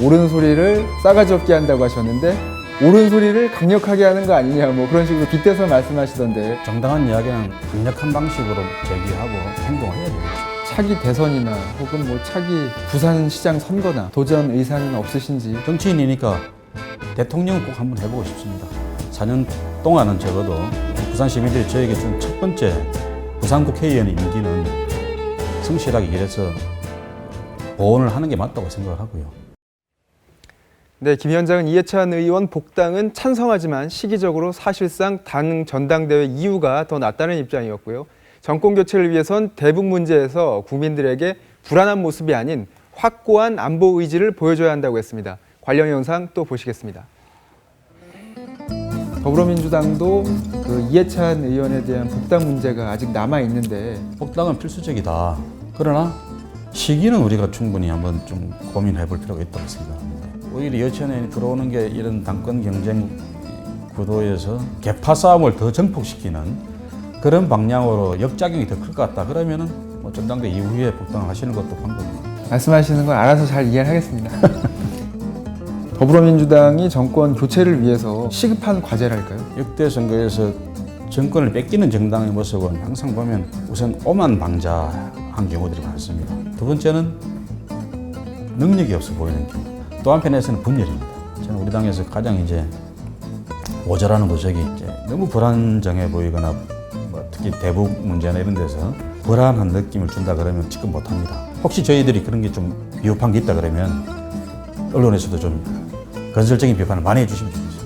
옳은 소리를 싸가지 없게 한다고 하셨는데 옳은 소리를 강력하게 하는 거 아니냐 뭐 그런 식으로 빗대서 말씀하시던데 정당한 이야기는 강력한 방식으로 제기하고 행동을 해야 되겠죠. 차기 대선이나 혹은 뭐 차기 부산시장 선거나 도전 의사는 없으신지 정치인이니까 대통령은 꼭 한번 해보고 싶습니다. 4년 동안은 적어도 부산 시민들이 저에게 준 첫 번째 부산 국회의원 임기는 성실하게 일해서 보온을 하는 게 맞다고 생각을 하고요. 네, 김 위원장은 이해찬 의원 복당은 찬성하지만 시기적으로 사실상 당 전당대회 이유가 더 낫다는 입장이었고요. 정권 교체를 위해선 대북 문제에서 국민들에게 불안한 모습이 아닌 확고한 안보 의지를 보여줘야 한다고 했습니다. 관련 영상 또 보시겠습니다. 더불어민주당도 그 이해찬 의원에 대한 복당 문제가 아직 남아 있는데 복당은 필수적이다. 그러나 시기는 우리가 충분히 한번 좀 고민해 볼 필요가 있다고 생각합니다. 오히려 여천에 들어오는 게 이런 당권 경쟁 구도에서 개파 싸움을 더 증폭시키는 그런 방향으로 역작용이 더 클 것 같다. 그러면은 뭐 전당대 이후에 복당을 하시는 것도 방법입니다. 말씀하시는 걸 알아서 잘 이해하겠습니다. 더불어민주당이 정권 교체를 위해서 시급한 과제랄까요? 역대 선거에서 정권을 뺏기는 정당의 모습은 항상 보면 우선 오만 방자한 경우들이 많습니다. 두 번째는 능력이 없어 보이는 경우. 또 한편에서는 분열입니다. 저는 우리 당에서 가장 이제 모자라는 부적이 이제 너무 불안정해 보이거나 뭐 특히 대북 문제나 이런 데서 불안한 느낌을 준다 그러면 지금 못합니다. 혹시 저희들이 그런 게좀 비겁한 게 있다 그러면 언론에서도 좀 건설적인 비판을 많이 해주시면 좋겠습니다.